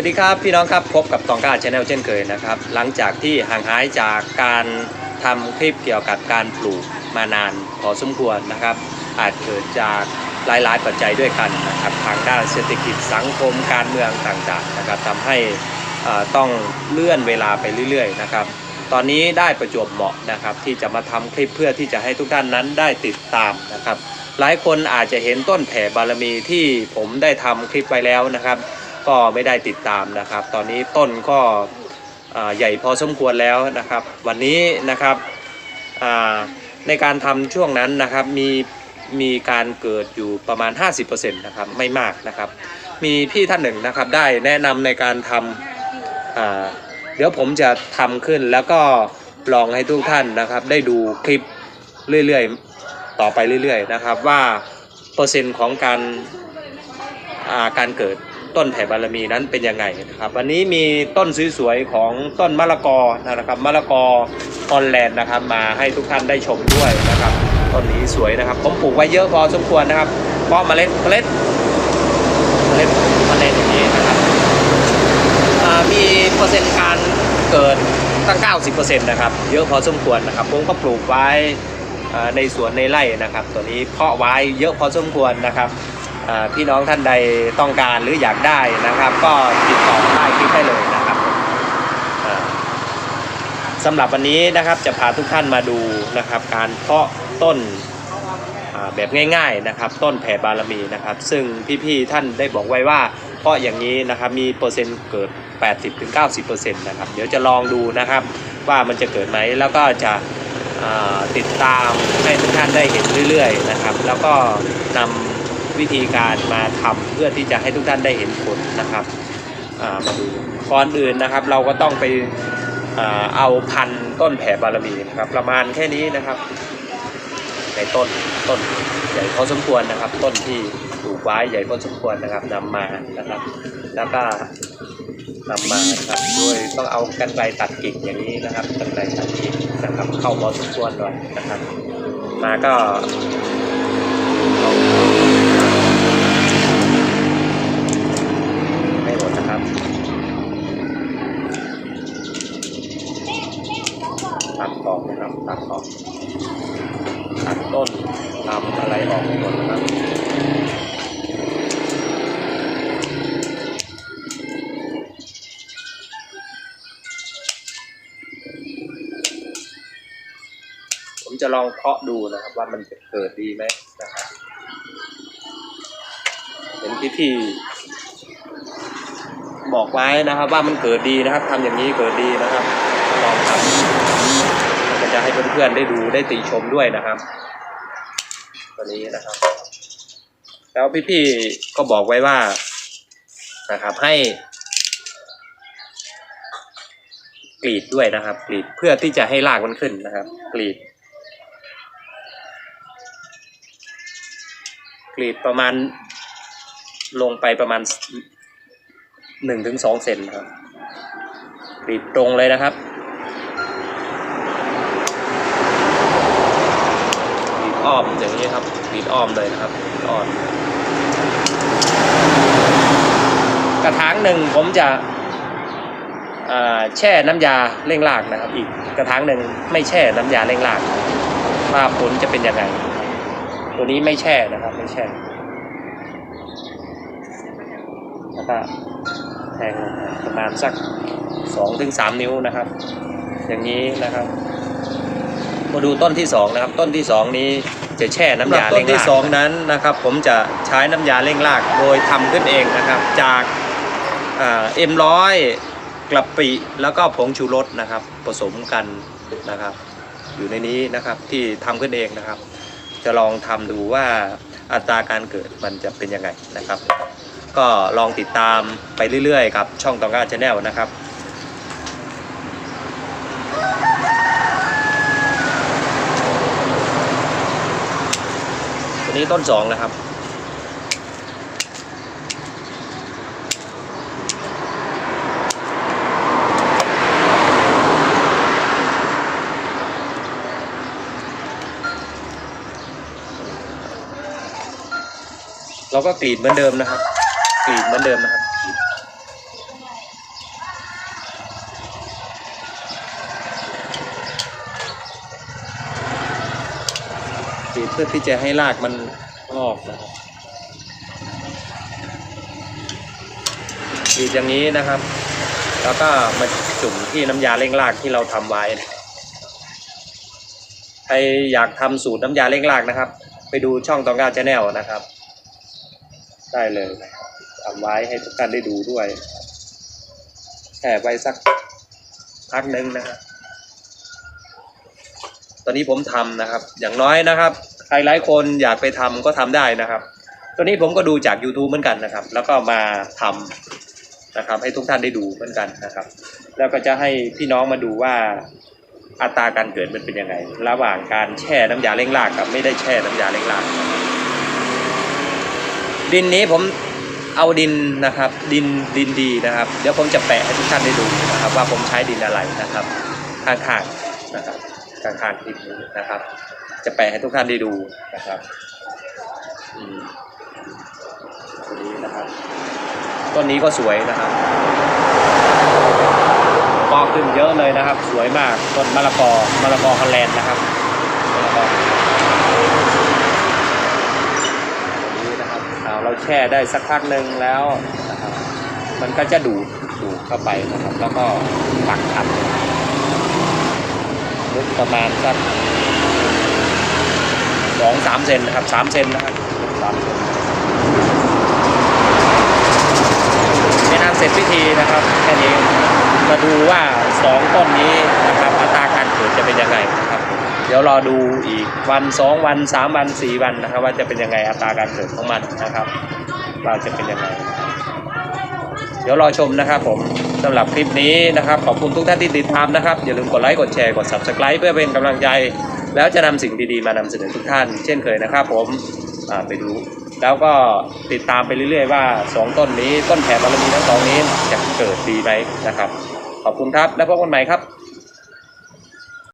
วัสดีครับพี่น้องครับพบกับตองก้าชาแนลเช่นเคยนะครับ หลังจากที่ห่างหายจากการทำคลิปเกี่ยวกับการปลูกมานานพอสมควรนะครับ อาจเกิดจากหลายๆปัจจัยด้วยกันนะครับทางด้านเศรษฐกิจสังคมการเมืองต่างๆนะครับทำให้อ่อต้องเลื่อนเวลาไปเรื่อยๆนะครับ ตอนนี้ได้ประจวบเหมาะนะครับ ที่จะมาทำคลิปเพื่อที่จะให้ทุกท่านนั้นได้ติดตามนะครับ หลายคนอาจจะเห็นต้นแผ่บารมีที่ผมได้ทำคลิปไปแล้วนะครับ ก็ไม่ได้ติดตามนะครับ ตอนนี้ต้นก็ใหญ่พอสมควรแล้วนะครับ วันนี้นะครับในการทำช่วงนั้นนะครับมีมีการเกิดอยู่ประมาณ 50%นะครับไม่มากนะครับ มีพี่ท่านหนึ่งนะครับได้แนะนำในการทำเดี๋ยวผมจะทำขึ้นแล้วก็ลองให้ทุกท่านนะครับ ได้ดูคลิปเรื่อยๆ ต่อไปเรื่อยๆนะครับว่าเปอร์เซ็นต์ของการาการเกิด ต้นแผ่บารมีนั้นเป็นยังไงนะครับวันนี้มีต้นสวยๆของต้นมะละกอนะครับมะละกอฮอลแลนด์นะครับมาให้ทุกท่านได้ชมด้วยนะครับต้นนี้สวยนะครับผมปลูกไว้เยอะพอสมควรนะครับเพราะเมล็ดเมล็ดเมล็ดเมล็ดอย่างนี้นะครับมีเปอร์เซ็นต์การเกิดตั้ง 90%นะครับเยอะพอสมควรนะครับผมก็ปลูกไว้ในสวนในไร่นะครับ ตัวนี้เพาะไว้เยอะพอสมควรนะครับ พี่น้องท่านใดต้องการหรืออยากได้นะครับ ก็ติดต่อได้คลิปได้เลยนะครับสำหรับวันนี้นะครับจะพาทุกท่านมาดูนะครับ การเพาะต้นแบบง่าย ๆนะครับ ต้นแผ่บารมีนะครับ ซึ่งพี่ๆท่านได้บอกไว้ว่าเพาะอย่างนี้นะครับมีเปอร์เซ็นต์เกิด 80-90%นะครับเดี๋ยวจะลองดูนะครับว่ามันจะเกิดไหมแล้วก็จะติดตามให้ทุกท่านได้เห็นเรื่อยๆนะครับ แล้วก็นำ วิธีการมาทำเพื่อที่จะให้ทุกท่านได้เห็นผลนะครับมาดูก่อนอื่นนะครับ เราก็ต้องไปเอาพันต้นแผ่บารมีนะครับ ประมาณแค่นี้นะครับ ในต้นต้นใหญ่พอสมควรนะครับ ต้นที่ปลูกไว้ใหญ่พอสมควรนะครับนำมานะครับ แล้วก็นำมานะครับโดยต้องเอากันไกรตัดกิ่งอย่างนี้นะครับกันไกรตัดกิ่งนะครับเข้าพอสมควรหน่อยนะครับ มาก็ ลองเพาะดูนะครับ ว่ามันจะเกิดดีไหมนะครับเห็นพี่พี่บอกไว้นะครับ ว่ามันเกิดดีนะครับทำอย่างนี้เกิดดีนะครับ ลองทำก็จะให้เพื่อนๆได้ดูได้ติชมด้วยนะครับตัวนี้นะครับ แล้วพี่ๆก็บอกไว้ว่านะครับ ให้กรีดด้วยนะครับ กรีดเพื่อที่จะให้รากมันขึ้นนะครับ กรีด กรีดประมาณลงไปประมาณหนึ่งถึงสองเซนครับกรีดตรงเลยนะครับกรีดอ้อมอย่างนี้ครับกรีดอ้อมเลยนะครับอ้อมกระถางหนึ่งผมจะแช่น้ำยาเร่งรากนะครับ อีกกระถางหนึ่งไม่แช่น้ำยาเร่งรากว่าผลจะเป็นยังไง ตัวนี้ไม่แช่นะครับ ไม่แช่แล้วก็แทงลงไปประมาณสักสองถึงสามนิ้วนะครับ อย่างนี้นะครับ มาดูต้นที่สองนะครับ ต้นที่สองนี้จะแช่น้ำยาเร่งรากต้นที่สองนั้นนะครับ ผมจะใช้น้ำยาเร่งราก โดยทำขึ้นเองนะครับ จากเอ็มร้อยกลับปิแล้วก็ผงชูรสนะครับ ผสมกันนะครับ อยู่ในนี้นะครับที่ทำขึ้นเองนะครับ จะลองทำดูว่าอัตราการเกิดมันจะเป็นยังไงนะครับ ก็ลองติดตามไปเรื่อยๆครับช่องตองกาชาแนลนะครับตัวนี้ต้นสองนะครับ เราก็กรีดเหมือนเดิมนะครับกรีดเหมือนเดิมนะครับกรีดเพื่อที่จะให้รากมันออกนะครับกรีดอย่างนี้นะครับ แล้วก็มาจุ่มที่น้ำยาเร่งรากที่เราทำไว้ใครอยากทำสูตรน้ำยาเร่งรากนะครับ ไปดูช่องตองกาชาแนลนะครับ ได้เลยนะครับทำไว้ให้ทุกท่านได้ดูด้วยแช่ไว้สักพักหนึ่งนะครับตอนนี้ผมทำนะครับ อย่างน้อยนะครับ ใครหลายคนอยากไปทำก็ทำได้นะครับ ตัวนี้ผมก็ดูจาก YouTube เหมือนกันนะครับ แล้วก็มาทำนะครับ ให้ทุกท่านได้ดูเหมือนกันนะครับ แล้วก็จะให้พี่น้องมาดูว่าอัตราการเกิดมันเป็นยังไง ระหว่างการแช่น้ำยาเร่งรากกับไม่ได้แช่น้ำยาเร่งราก ดินนี้ผมเอาดินนะครับ ดินดินดีนะครับ เดี๋ยวผมจะแปะให้ทุกท่านได้ดูนะครับ ว่าผมใช้ดินอะไรนะครับข้างๆนะครับข้างๆคลิปนี้นะครับ จะแปะให้ทุกท่านได้ดูนะครับอืมตัวนี้นะครับต้นนี้ก็สวยนะครับกอขึ้นเยอะเลยนะครับ สวยมากต้นมะละกอมะละกอฮอลแลนด์นะครับมะละกอ นี้นะครับ เราแช่ได้สักพักหนึ่งแล้วนะครับมันก็จะดูดดูดเข้าไปนะครับ แล้วก็ปักทับลึกประมาณสักสองสามเซนนะครับสามเซนนะครับสามเซนเป็นอันเสร็จพิธีนะครับแค่นี้มาดูว่าสองต้นนี้นะครับอัตราการเกิดจะเป็นยังไงนะครับ เดี๋ยวรอดูอีกวันสองวันสามวันสี่วันนะครับ ว่าจะเป็นยังไงอัตราการเกิดของมันนะครับ ว่าจะเป็นยังไง เดี๋ยวรอชมนะครับผมสำหรับคลิปนี้นะครับ ขอบคุณทุกท่านที่ติดตามนะครับ อย่าลืมกดไลค์กดแชร์กด subscribe เพื่อเป็นกำลังใจ แล้วจะนำสิ่งดีๆมานำเสนอทุกท่าน เช่นเคยนะครับ ผมไปดูแล้วก็ติดตามไปเรื่อยๆว่าสองต้นนี้ต้นแผ่บารมีทั้งสองนี้จะเกิดดีไหมนะครับ ขอบคุณครับแล้วพบกันใหม่ครับ